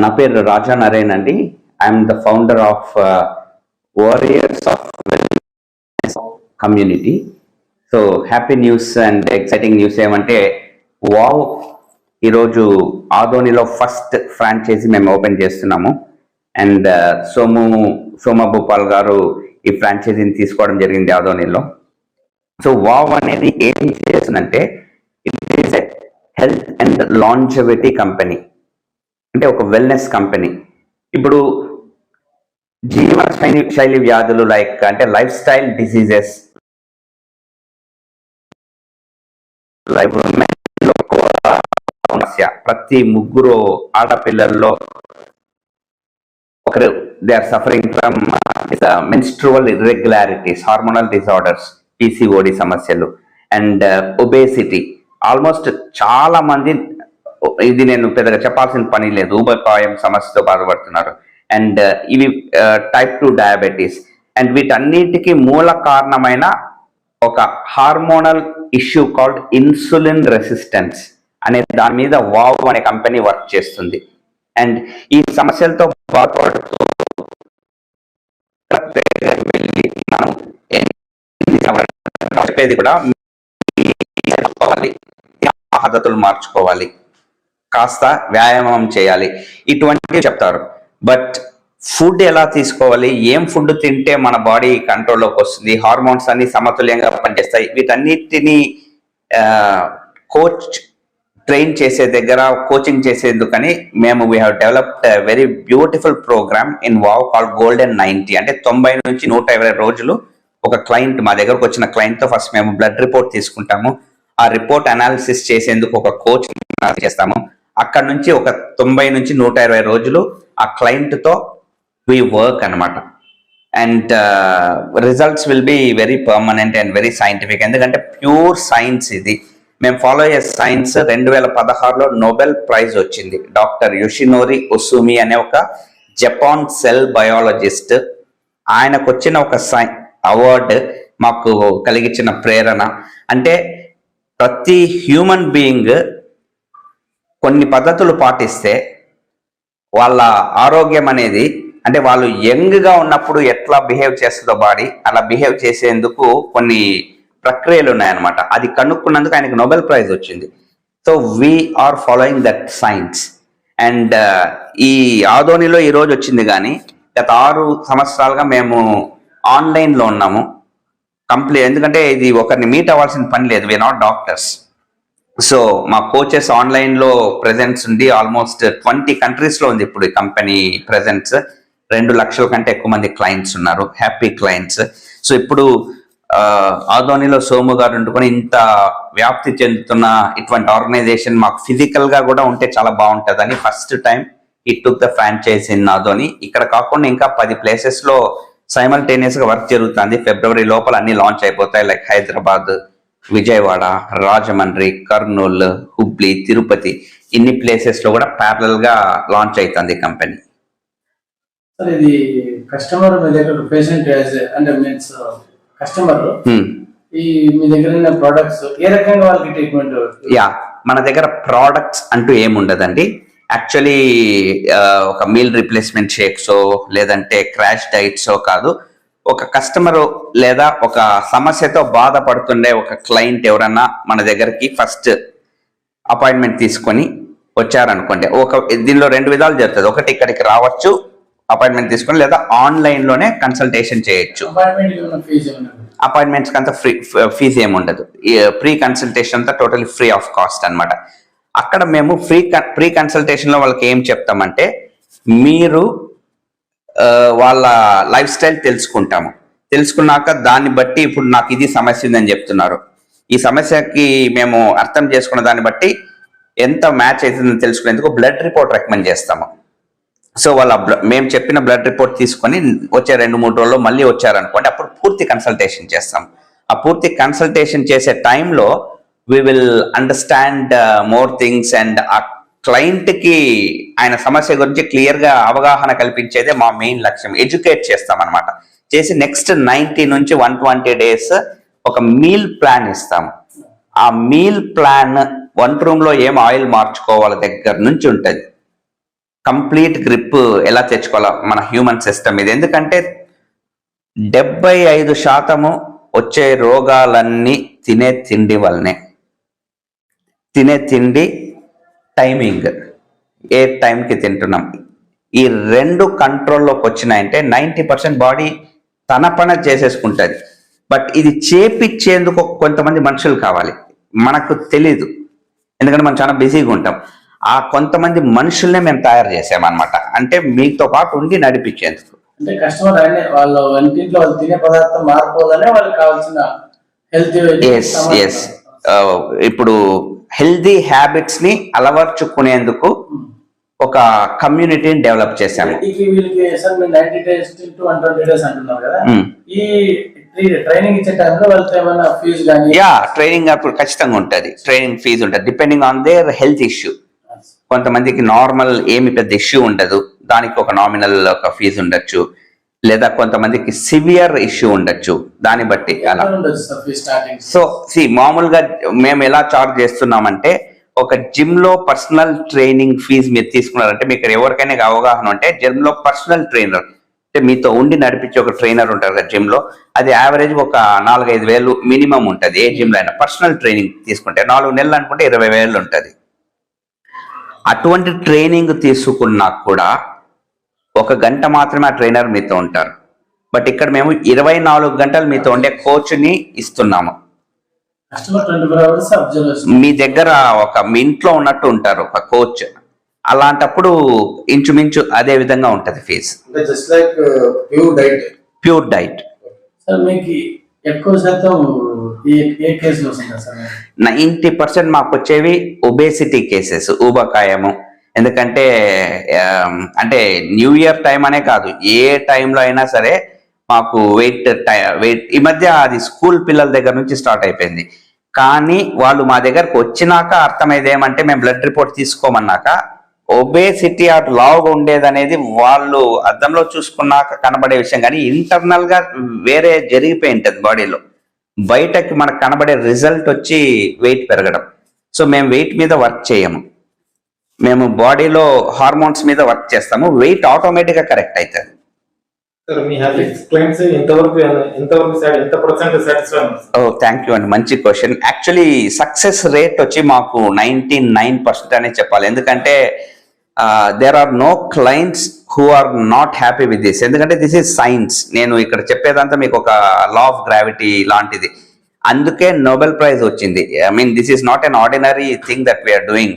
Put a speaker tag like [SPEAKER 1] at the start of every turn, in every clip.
[SPEAKER 1] నా పేరు రాజా నరేన్ అండి. I'm the founder of warriors of community so happy news and exciting news ఏమంటే wow ఈరోజు ఆదోనిలో ఫస్ట్ ఫ్రాంచైజీ మేము ఓపెన్ చేస్తున్నాము. అండ్ uh, సోము సోమ భూపాల్ గారు ఈ ఫ్రాంచైజీని తీసుకోవడం జరిగింది ఆదోనిలో. సో వావ్ అనేది ఏం చేస్తుందంటే it is a health and longevity company అంటే ఒక వెల్నెస్ కంపెనీ ఇప్పుడు జీవన శైలి శైలి వ్యాధులు లైక్ అంటే లైఫ్ స్టైల్ డిసీజెస్ లైఫ్ సమస్య. ప్రతి ముగ్గురు ఆడపిల్లల్లో ఒకరు they are suffering from menstrual irregularities hormonal disorders PCOD సమస్యలు. అండ్ ఒబేసిటీ ఆల్మోస్ట్ చాలా మంది ఇది నేను పెద్దగా చెప్పాల్సిన పని లేదు ఊబకాయం సమస్యతో బాధపడుతున్నారు అండ్ ఇవి టైప్ టూ డయాబెటీస్ అండ్ వీటన్నిటికీ మూల కారణమైన ఒక hormonal issue called insulin resistance అనే దాని మీద వావ్ అనే కంపెనీ వర్క్ చేస్తుంది అండ్ ఈ సమస్యలతో బాధపడుతూ వెళ్ళి మనం చెప్పేది కూడా పద్ధతులు మార్చుకోవాలి కాస్త వ్యాయామం చేయాలి. ఇటువంటివి చెప్తారు. బట్ ఫుడ్ ఎలా తీసుకోవాలి? ఏం ఫుడ్ తింటే మన బాడీ కంట్రోల్లోకి వస్తుంది? హార్మోన్స్ అన్ని సమతుల్యంగా పనిచేస్తాయి. వీటన్నిటిని కోచ్ ట్రైన్ చేసే దగ్గర కోచింగ్ చేసేందుకని మేము we have developed very beautiful programme in wow call golden ninety అంటే తొంభై నుంచి నూట ఇరవై రోజులు ఒక క్లయింట్ మా దగ్గరకు వచ్చిన క్లయింట్తో ఫస్ట్ మేము బ్లడ్ రిపోర్ట్ తీసుకుంటాము. ఆ రిపోర్ట్ అనాలిసిస్ చేసేందుకు ఒక కోచ్ చేస్తాము. అక్కడ నుంచి ఒక తొంభై నుంచి నూట ఇరవై రోజులు ఆ క్లయింట్తో వి వర్క్ అన్నమాట. And results will be very permanent and very scientific ఎందుకంటే ప్యూర్ సైన్స్ ఇది. మేము ఫాలో అయ్యే సైన్స్ రెండు వేల పదహారులో నోబెల్ ప్రైజ్ వచ్చింది. డాక్టర్ యుషినోరి ఒసుమి అనే ఒక జపాన్ సెల్ బయాలజిస్ట్ ఆయనకు వచ్చిన ఒక సై అవార్డు మాకు కలిగించిన ప్రేరణ. అంటే ప్రతి హ్యూమన్ బీయింగ్ కొన్ని పద్ధతులు పాటిస్తే వాళ్ళ ఆరోగ్యం అనేది అంటే వాళ్ళు యంగ్గా ఉన్నప్పుడు ఎట్లా బిహేవ్ చేస్తుందో బాడీ అలా బిహేవ్ చేసేందుకు కొన్ని ప్రక్రియలు ఉన్నాయన్నమాట. అది కనుక్కున్నందుకు ఆయనకు నోబెల్ ప్రైజ్ వచ్చింది. So we're following that science and ఈ ఆధోనిలో ఈరోజు వచ్చింది కానీ గత ఆరు సంవత్సరాలుగా మేము ఆన్లైన్లో ఉన్నాము. కంప్లీట్ ఎందుకంటే ఇది ఒకరిని మీట్ అవ్వాల్సిన పని లేదు. వి నాట్ డాక్టర్స్ సో మా కోచెస్ ఆన్లైన్లో ప్రెజెన్స్ ఉంది. ఆల్మోస్ట్ ట్వంటీ కంట్రీస్లో ఉంది ఇప్పుడు ఈ కంపెనీ ప్రెజెన్స్ రెండు లక్షల కంటే ఎక్కువ మంది క్లయింట్స్ ఉన్నారు. హ్యాపీ క్లయింట్స్ సో ఇప్పుడు ఆ, సోము గారు ఉండుకొని ఇంత వ్యాప్తి చెందుతున్న ఇటువంటి ఆర్గనైజేషన్ మాకు ఫిజికల్గా కూడా ఉంటే చాలా బాగుంటుందని ఫస్ట్ టైం ఈ took the franchise in Adoni ఇక్కడ కాకుండా ఇంకా పది ప్లేసెస్లో సైమల్టేనియస్గా వర్క్ జరుగుతుంది. ఫిబ్రవరి లోపల అన్ని లాంచ్ అయిపోతాయి. లైక్ హైదరాబాద్ విజయవాడ రాజమండ్రి కర్నూలు హుబ్లీ తిరుపతి ఇన్ని ప్లేసెస్లో కూడా ప్యారల్గా లాంచ్ అవుతుంది కంపెనీ
[SPEAKER 2] సార్ ఇది కస్టమర్ మీ దగ్గర పేషెంట్ అంటే మీన్స్ కస్టమర్ ఈ మీ దగ్గర ఉన్న ప్రొడక్ట్స్ ఏ రకంగా వాళ్ళకి ట్రీట్మెంట్
[SPEAKER 1] యా మన దగ్గర ప్రోడక్ట్స్ అంటూ ఏముండదండి యాక్చువల్లీ ఒక మీల్ రిప్లేస్మెంట్ షేక్స్ లేదంటే క్రాష్ డైట్స్ కాదు. ఒక కస్టమర్ లేదా ఒక సమస్యతో బాధపడుతుండే ఒక క్లయింట్ ఎవరన్నా మన దగ్గరికి ఫస్ట్ అపాయింట్మెంట్ తీసుకొని వచ్చారనుకోండి. ఒక దీనిలో రెండు విధాలు జరుగుతుంది ఒకటి ఇక్కడికి రావచ్చు అపాయింట్మెంట్ తీసుకొని లేదా ఆన్లైన్లోనే కన్సల్టేషన్ చేయొచ్చు.
[SPEAKER 2] అపాయింట్మెంట్ ఏమైనా ఫీజు ఏమైనా
[SPEAKER 1] అపాయింట్మెంట్స్ అంతా ఫ్రీ ఫీజు ఏమి ఉండదు. ప్రీ కన్సల్టేషన్ అంతా టోటలీ ఫ్రీ ఆఫ్ కాస్ట్ అన్నమాట. అక్కడ మేము ఫ్రీ ప్రీ కన్సల్టేషన్లో వాళ్ళకి ఏం చెప్తామంటే మీరు వాళ్ళ లైఫ్ స్టైల్ తెలుసుకుంటాము. తెలుసుకున్నాక దాన్ని బట్టి ఇప్పుడు నాకు ఇది సమస్య ఉందని చెప్తున్నారు. ఈ సమస్యకి మేము అర్థం చేసుకున్న దాన్ని బట్టి ఎంత మ్యాచ్ అవుతుందని తెలుసుకునేందుకు బ్లడ్ రిపోర్ట్ రికమెండ్ చేస్తాము. సో వాళ్ళ మేము చెప్పిన బ్లడ్ రిపోర్ట్ తీసుకొని వచ్చే రెండు మూడు రోజుల్లో మళ్ళీ వచ్చారనుకోండి అప్పుడు పూర్తి కన్సల్టేషన్ చేస్తాం. ఆ పూర్తి కన్సల్టేషన్ చేసే టైంలో we will understand more things and క్లయింట్కి ఆయన సమస్య గురించి క్లియర్గా అవగాహన కల్పించేదే మా మెయిన్ లక్ష్యం. ఎడ్యుకేట్ చేస్తాం అనమాట చేసి నెక్స్ట్ నైన్టీ నుంచి వన్ ట్వంటీ డేస్ ఒక మీల్ ప్లాన్ ఇస్తాము ఆ మీల్ ప్లాన్ వంట రూమ్లో ఏం ఆయిల్ మార్చుకోవాలి దగ్గర నుంచి ఉంటుంది. కంప్లీట్ గ్రిప్ ఎలా తెచ్చుకోవాలి మన హ్యూమన్ సిస్టమ్ ఇది. ఎందుకంటే డెబ్బై ఐదు శాతము వచ్చే రోగాలన్నీ తినే తిండి వల్లనే. తినే తిండి టైమింగ్. ఏ టైంకి తింటున్నాం? ఈ రెండు కంట్రోల్లోకి వచ్చినాయంటే నైంటీ పర్సెంట్ బాడీ తన పని చేసేసుకుంటుంది. బట్ ఇది చేపిచ్చేందుకు కొంతమంది మనుషులు కావాలి. మనకు తెలీదు. ఎందుకంటే మనం చాలా బిజీగా ఉంటాం. ఆ కొంతమంది మనుషుల్నే మేము తయారు చేసామన్నమాట. అంటే మీతో పాటు ఉండి నడిపించేందుకు.
[SPEAKER 2] అంటే కస్టమర్ వాళ్ళ వంటింట్లో వాళ్ళు తినే పదార్థం మారిపోవాలనే వాళ్ళకి కావాల్సిన హెల్త్
[SPEAKER 1] ఎస్ ఎస్ ఇప్పుడు హెల్దీ హ్యాబిట్స్ని అలవర్చుకునేందుకు ఒక కమ్యూనిటీని డెవలప్ చేశాము. యా ట్రైనింగ్ అప్పుడు ఖచ్చితంగా ఉంటుంది. ట్రైనింగ్ ఫీజు ఉంటుంది. Depending on their health issue కొంతమందికి నార్మల్ ఏమి పెద్ద ఇష్యూ ఉండదు. దానికి ఒక నామినల్ ఒక ఫీజు ఉండొచ్చు. లేదా కొంతమందికి సివియర్ ఇష్యూ ఉండొచ్చు. దాన్ని బట్టి అలా. సో సి మామూలుగా మేము ఎలా చార్జ్ చేస్తున్నామంటే ఒక జిమ్లో పర్సనల్ ట్రైనింగ్ ఫీజు మీరు తీసుకున్నారంటే మీకు ఎవరికైనా అవగాహన ఉంటే జిమ్లో పర్సనల్ ట్రైనర్ అంటే మీతో ఉండి నడిపించే ఒక ట్రైనర్ ఉంటారు కదా జిమ్లో అది యావరేజ్ ఒక నాలుగైదు వేలు మినిమం ఉంటుంది ఏ జిమ్లో అయినా. పర్సనల్ ట్రైనింగ్ తీసుకుంటే నాలుగు నెలలు అనుకుంటే ఇరవై వేలు ఉంటుంది. అటువంటి ట్రైనింగ్ తీసుకున్నా కూడా ఒక గంట మాత్రమే ఆ ట్రైనర్ మీతో ఉంటారు. బట్ ఇక్కడ మేము ఇరవై నాలుగు గంటలు మీతో ఉండే కోచ్ని ఇస్తున్నాము. మీ దగ్గర ఒక మీ ఇంట్లో ఉన్నట్టు ఉంటారు ఒక కోచ్ అలాంటప్పుడు ఇంచుమించు అదే విధంగా ఉంటది ఫీజు
[SPEAKER 3] అంటే just like pure diet
[SPEAKER 1] pure diet
[SPEAKER 2] ఎక్కువ శాతం?
[SPEAKER 1] నైంటీ పర్సెంట్ మాకు వచ్చేవి ఒబేసిటీ కేసెస్ ఊబకాయము. ఎందుకంటే అంటే న్యూ ఇయర్ టైం అనే కాదు ఏ టైంలో అయినా సరే మాకు వెయిట్ వెయిట్ ఈ మధ్య అది స్కూల్ పిల్లల దగ్గర నుంచి స్టార్ట్ అయిపోయింది. కానీ వాళ్ళు మా దగ్గరకు వచ్చినాక అర్థమైంది ఏమంటే మేము బ్లడ్ రిపోర్ట్ తీసుకోమన్నాక ఒబేసిటీ అటు లావుగా ఉండేది అనేది వాళ్ళు అద్దంలో చూసుకున్నాక కనబడే విషయం. కానీ ఇంటర్నల్గా వేరే జరిగిపోయి ఉంటుంది బాడీలో. బయటకి మనకు కనబడే రిజల్ట్ వచ్చి వెయిట్ పెరగడం. సో మేము వెయిట్ మీద వర్క్ చేయము. మేము బాడీలో హార్మోన్స్ మీద వర్క్ చేస్తాము వెయిట్ ఆటోమేటిక్గా కరెక్ట్ అవుతుంది. థ్యాంక్ యూ అండి. మంచి క్వశ్చన్. యాక్చువల్లీ సక్సెస్ రేట్ వచ్చి మాకు నైన్టీ నైన్ పర్సెంట్ అనే చెప్పాలి. ఎందుకంటే there are no clients who are not happy with this ఎందుకంటే దిస్ ఈజ్ సైన్స్ నేను ఇక్కడ చెప్పేదంతా మీకు ఒక లా ఆఫ్ గ్రావిటీ లాంటిది. అందుకే నోబెల్ ప్రైజ్ వచ్చింది. I mean this is not an ordinary thing that we're doing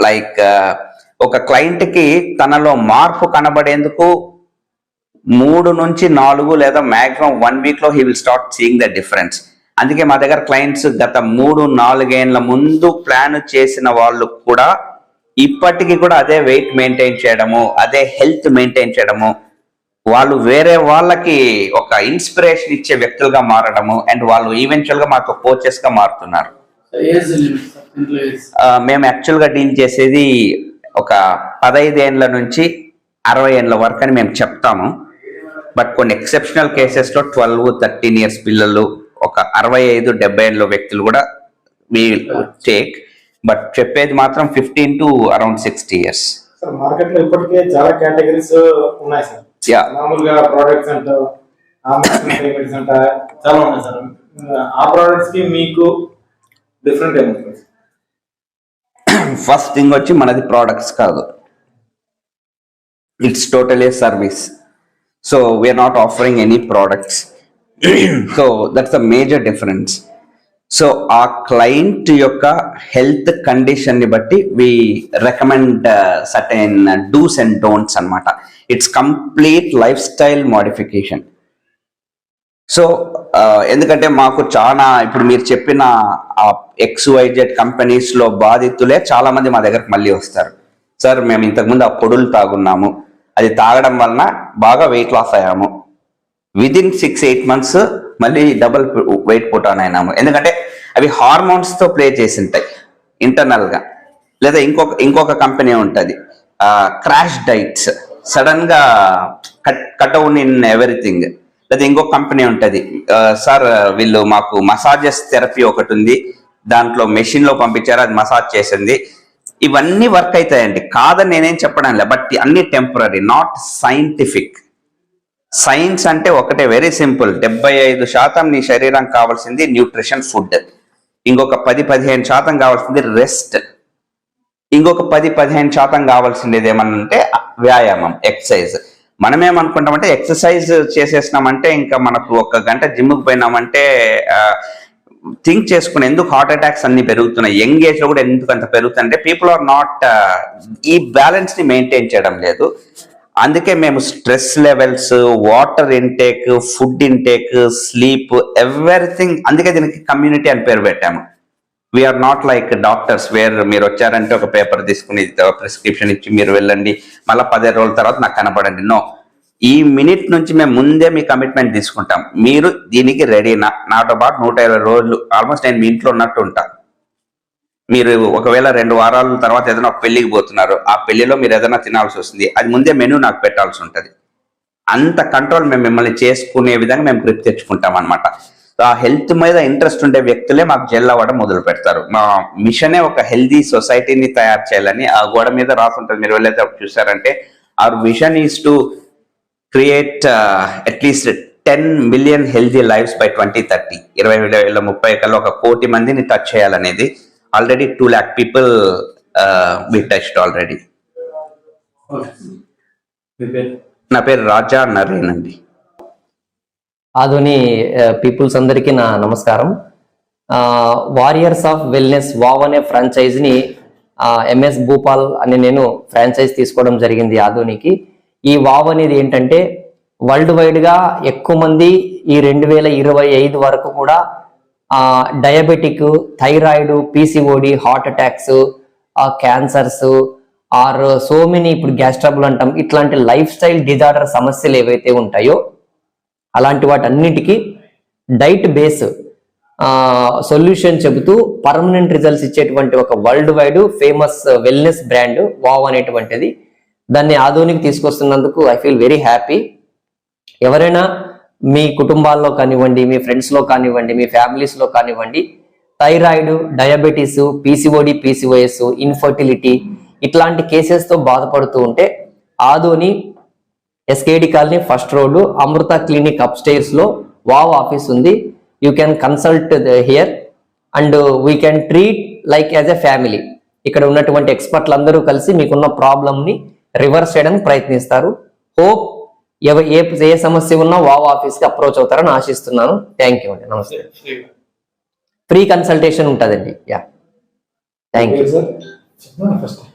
[SPEAKER 1] like ఒక క్లయింట్కి కి తనలో మార్పు కనబడేందుకు మూడు నుంచి నాలుగు లేదా మాక్సిమం వన్ వీక్లో he will start seeing the difference అందుకే మా దగ్గర క్లయింట్స్ గత మూడు నాలుగేళ్ళ ముందు ప్లాన్ చేసిన వాళ్ళు కూడా ఇప్పటికీ కూడా అదే వెయిట్ మెయింటైన్ చేయడము అదే హెల్త్ మెయింటైన్ చేయడము వాళ్ళు వేరే వాళ్ళకి ఒక ఇన్స్పిరేషన్ ఇచ్చే వ్యక్తులుగా మారడము అండ్ వాళ్ళు ఈవెన్చువల్గా మాకు కోచెస్గా మారుతున్నారు. మేము యాక్చువల్గా డీల్ చేసేది ఒక పదైదేండ్ల నుంచి అరవై ఏళ్ళ వరకు అని మేము చెప్తాము. బట్ కొన్ని ఎక్సెప్షనల్ కేసెస్లో ట్వెల్వ్ థర్టీన్ ఇయర్స్ పిల్లలు ఒక అరవై ఐదు డెబ్బై ఏళ్ళ వ్యక్తులు కూడా వి టేక్ బట్ చెప్పేది మాత్రం fifteen to around sixty years
[SPEAKER 3] sir మార్కెట్లో ఇప్పటికే చాలా కేటగిరీస్ ఉన్నాయి సార్
[SPEAKER 1] యా
[SPEAKER 3] మామూలుగా ప్రోడక్ట్స్ అంట పేమెంట్స్ అంట చాలా ఉన్నాయి సార్ ఆ ప్రోడక్ట్స్కి మీకు డిఫరెంట్
[SPEAKER 1] ఫస్ట్ థింగ్ వచ్చి మనది ప్రోడక్ట్స్ కాదు. It's totally service so we're not offering any products so that's the major difference so ఆ క్లయింట్ యొక్క హెల్త్ కండిషన్ని బట్టి we recommend certain do's and don'ts అన్నమాట. It's complete lifestyle modification so ఎందుకంటే మాకు చాలా ఇప్పుడు మీరు చెప్పిన ఆ ఎక్స్ వైజెడ్ కంపెనీస్లో బాధితులే చాలా మంది మా దగ్గరకు మళ్ళీ వస్తారు. సార్ మేము ఇంతకుముందు ఆ పొడులు తాగున్నాము. అది తాగడం వలన బాగా వెయిట్ లాస్ అయ్యాము. విదిన్ సిక్స్ ఎయిట్ మంత్స్ మళ్ళీ డబుల్ వెయిట్ పుట్ అయినాము. ఎందుకంటే అవి హార్మోన్స్తో ప్లే చేసి ఉంటాయి ఇంటర్నల్గా. లేదా ఇంకొక ఇంకొక కంపెనీ ఉంటుంది. క్రాష్ డైట్స్ సడన్గా కట్ కట్ అవున్ ఇన్ ఎవ్రీథింగ్ లేదా ఇంకొక కంపెనీ ఉంటుంది. సార్ వీళ్ళు మాకు మసాజెస్ థెరపీ ఒకటి ఉంది దాంట్లో మెషిన్లో పంపించారు అది మసాజ్ చేసింది. ఇవన్నీ వర్క్ అవుతాయండి కాదని నేనేం చెప్పడం లే బట్ అన్ని టెంపరీ నాట్ సైంటిఫిక్. సైన్స్ అంటే ఒకటే వెరీ సింపుల్. డెబ్బై ఐదు శాతం నీ శరీరం కావాల్సింది న్యూట్రిషన్ ఫుడ్. ఇంకొక పది పదిహేను శాతం కావాల్సింది రెస్ట్. ఇంకొక పది పదిహేను శాతం కావాల్సింది ఏమన్నా అంటే వ్యాయామం ఎక్సర్సైజ్. మనం ఏమనుకుంటామంటే ఎక్సర్సైజ్ చేసేసినామంటే ఇంకా మనకు ఒక గంట జిమ్కి పోయినామంటే థింక్ చేసుకుని ఎందుకు హార్ట్ అటాక్స్ అన్ని పెరుగుతున్నాయి యంగ్ ఏజ్లో కూడా ఎందుకు అంత పెరుగుతుందంటే పీపుల్ ఆర్ నాట్ ఈ బ్యాలెన్స్ని మెయింటైన్ చేయడం లేదు. అందుకే మేము stress levels water intake food intake sleep everything అందుకే దీనికి కమ్యూనిటీ అని పేరు పెట్టాము. We're not like doctors where మీరు వచ్చారంటే ఒక పేపర్ తీసుకుని ప్రిస్క్రిప్షన్ ఇచ్చి మీరు వెళ్ళండి మళ్ళీ పదిహేను రోజుల తర్వాత నాకు కనపడండి నో ఈ మినిట్ నుంచి మేము ముందే మీ కమిట్మెంట్ తీసుకుంటాం. మీరు దీనికి రెడీనా నాతో పాటు నూట ఇరవై రోజులు ఆల్మోస్ట్ నేను మీ ఇంట్లో ఉన్నట్టు ఉంటాను మీరు ఒకవేళ రెండు వారాల తర్వాత ఏదైనా ఒక పెళ్ళికి పోతున్నారు ఆ పెళ్ళిలో మీరు ఏదైనా తినాల్సి వస్తుంది అది ముందే మెనూ నాకు పెట్టాల్సి ఉంటుంది. అంత కంట్రోల్ మేము మిమ్మల్ని చేసుకునే విధంగా మేము గ్రిప్ తెచ్చుకుంటాం అనమాట ఆ హెల్త్ మీద ఇంట్రెస్ట్ ఉండే వ్యక్తులే మాకు జెల్ అవ్వడం మొదలు పెడతారు. మా మిషనే ఒక హెల్దీ సొసైటీని తయారు చేయాలని ఆ గోడ మీద రాసుంటుంది. మీరు వెళ్ళేది చూసారంటే our vision is to create at least ten million healthy lifes by twenty thirty ఇరవై వేల ముప్పై కల్లా ఒక కోటి మందిని టచ్ చేయాలనేది already two lakh people we touched already నా పేరు రాజా నరేన్ అండి.
[SPEAKER 4] ఆధుని పీపుల్స్ అందరికీ నా నమస్కారం. వారియర్స్ ఆఫ్ వెల్నెస్ వావ్ అనే ఫ్రాంచైజ్ని ఎంఎస్ భూపాల్ అని నేను ఫ్రాంచైజ్ తీసుకోవడం జరిగింది ఆధునికి. ఈ వావ్ అనేది ఏంటంటే వరల్డ్ వైడ్గా ఎక్కువ మంది ఈ రెండు వేల ఇరవై ఐదు వరకు కూడా diabetic thyroid PCOD heart attacks cancers are so many ఇప్పుడు గ్యాస్ట్రబుల్ అంటాం. ఇట్లాంటి లైఫ్ స్టైల్ డిజార్డర్ సమస్యలు ఏవైతే ఉంటాయో అలాంటి వాటన్నిటికీ డైట్ బేస్ సొల్యూషన్ చెబుతూ పర్మనెంట్ రిజల్ట్స్ ఇచ్చేటువంటి ఒక world wide famous wellness brand wow అనేటువంటిది. దాన్ని ఆధునికి తీసుకొస్తున్నందుకు ఐ ఫీల్ వెరీ హ్యాపీ. ఎవరైనా మీ కుటుంబాల్లో కానివ్వండి మీ ఫ్రెండ్స్లో కానివ్వండి మీ ఫ్యామిలీస్లో కానివ్వండి thyroid diabetes PCOD PCOS infertility ఇట్లాంటి కేసెస్తో బాధపడుతూ ఉంటే Adoni SKD colony first road Amrutha clinic up స్టైర్స్లో వావ్ ఆఫీస్ ఉంది. You can consult here and we can treat like as a family ఇక్కడ ఉన్నటువంటి ఎక్స్పర్ట్లు అందరూ కలిసి మీకున్న ప్రాబ్లమ్ని రివర్స్ చేయడానికి ప్రయత్నిస్తారు. హోప్ ఎవ ఏ ఏ సమస్య ఉన్నా వావ్ ఆఫీస్కి అప్రోచ్ అవుతారని ఆశిస్తున్నాను. థ్యాంక్ యూ అండి. నమస్తే. ఫ్రీ కన్సల్టేషన్ ఉంటుందండి. Yeah thank you